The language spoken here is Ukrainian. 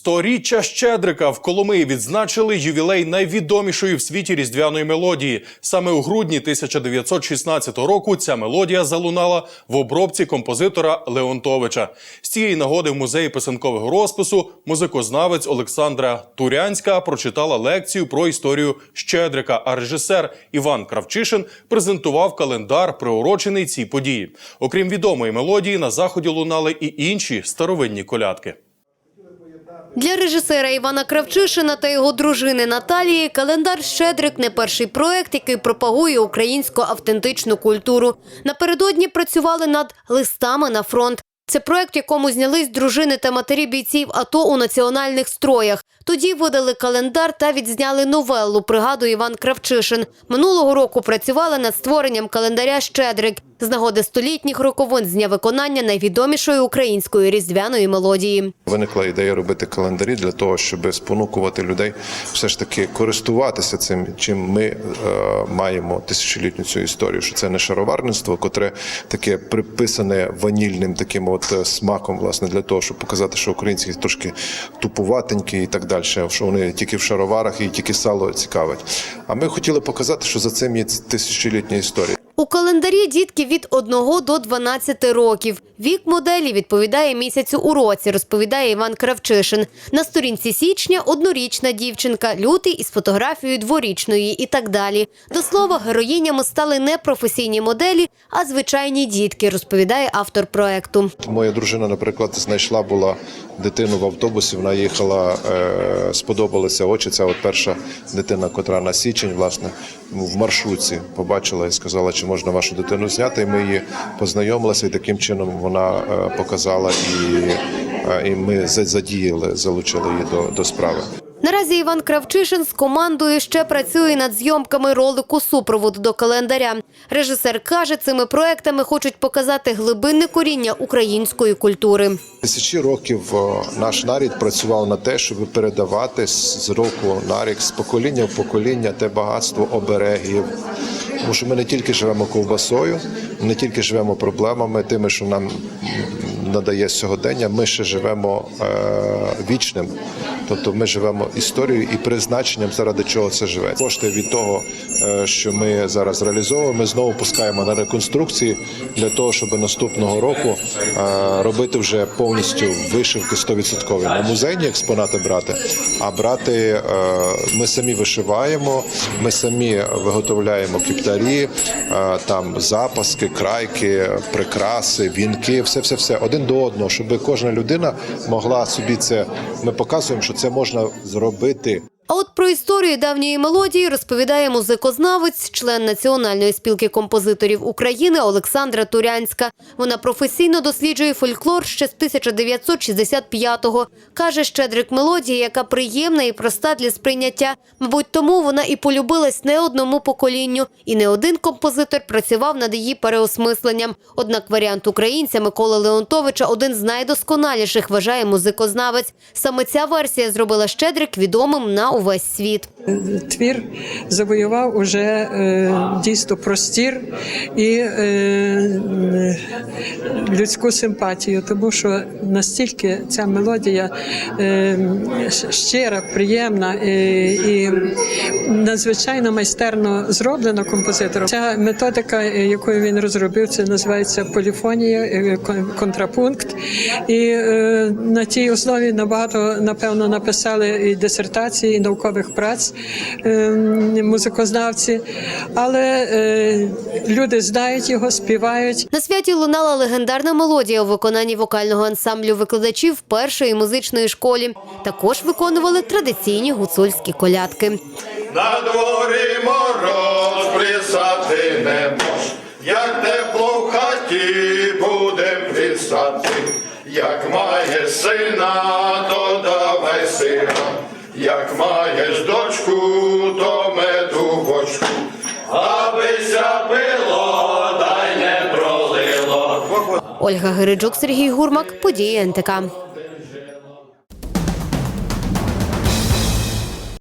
Сторіччя Щедрика в Коломиї відзначили ювілей найвідомішої в світі різдвяної мелодії. Саме у грудні 1916 року ця мелодія залунала в обробці композитора Леонтовича. З цієї нагоди в музеї писанкового розпису музикознавець Олександра Турянська прочитала лекцію про історію Щедрика. А режисер Іван Кравчишин презентував календар, приурочений цій події. Окрім відомої мелодії, на заході лунали і інші старовинні колядки. Для режисера Івана Кравчишина та його дружини Наталії календар Щедрик не перший проект, який пропагує українську автентичну культуру. Напередодні працювали над листами на фронт. Це проект, якому знялись дружини та матері бійців АТО у національних строях. Тоді видали календар та відзняли новелу. Пригадує Іван Кравчишин. Минулого року працювали над створенням календаря Щедрик з нагоди столітніх роковин з дня виконання найвідомішої української різдвяної мелодії. Виникла ідея робити календарі для того, щоб спонукувати людей все ж таки користуватися цим, чим ми е, маємо тисячолітню цю історію. Що це не шароварництво, котре таке приписане ванільним таким от е, смаком, власне, для того, щоб показати, що українці трошки тупуватенькі і так далі, що вони тільки в шароварах і тільки сало цікавить. А ми хотіли показати, що за цим є тисячолітня історія. У календарі дітки від 1 до 12 років. Вік моделі відповідає місяцю у році, розповідає Іван Кравчишин. На сторінці січня однорічна дівчинка, лютий із фотографією дворічної і так далі. До слова, героїнями стали не професійні моделі, а звичайні дітки, розповідає автор проекту. Моя дружина, наприклад, знайшла була дитину в автобусі. Вона їхала, е, сподобалися очі. Це от перша дитина, котра на січень, власне, в маршрутці побачила і сказала, чи можна вашу дитину зняти. І ми її познайомилися, і таким чином вона е, показала, і, е, і ми за- задіяли, залучили її до, до справи. Наразі Іван Кравчишин з командою ще працює над зйомками ролику супроводу до календаря. Режисер каже, цими проектами хочуть показати глибинне коріння української культури. Тисячі років наш нарід працював на те, щоб передавати з року на рік, з покоління в покоління те багатство оберегів. Тому що ми не тільки живемо ковбасою, не тільки живемо проблемами, тими, що нам надає сьогодення, ми ще живемо е, вічним. Тобто ми живемо історією і призначенням, заради чого це живе. Кошти від того, е, що ми зараз реалізовуємо, ми знову пускаємо на реконструкції для того, щоб наступного року е, робити вже повністю вишивки 100%. Не музейні експонати брати, а брати е, ми самі вишиваємо, ми самі виготовляємо кіптарі, там запаски, крайки, прикраси, вінки, все, все, все один до одного, щоб кожна людина могла собі це. Ми показуємо, що це можна зробити. А от про історію давньої мелодії розповідає музикознавець, член Національної спілки композиторів України Олександра Турянська. Вона професійно досліджує фольклор ще з 1965-го. Каже, щедрик мелодія, яка приємна і проста для сприйняття. Мабуть, тому вона і полюбилась не одному поколінню, і не один композитор працював над її переосмисленням. Однак варіант українця Миколи Леонтовича один з найдосконаліших, вважає музикознавець. Саме ця версія зробила щедрик відомим на увесь світ. твір завоював уже е, дійсно простір і е, людську симпатію, тому що настільки ця мелодія е, щира, приємна е, і надзвичайно майстерно зроблена композитором. Ця методика, е, якою він розробив, це називається поліфонія, е, контрапункт. І е, на тій основі набагато напевно написали і дисертації, і наукових праць е, музикознавці, але е, люди знають його, співають. На святі лунала легендарна мелодія у виконанні вокального ансамблю викладачів першої музичної школі. Також виконували традиційні гуцульські колядки. На дворі мороз присати не мож, як тепло в хаті будем писати, як маєш сина, то давай сина, як маєш дочку, то меду бочку, абися пило, дай не пролило. Ольга Гириджук, Сергій Гурмак, події НТК.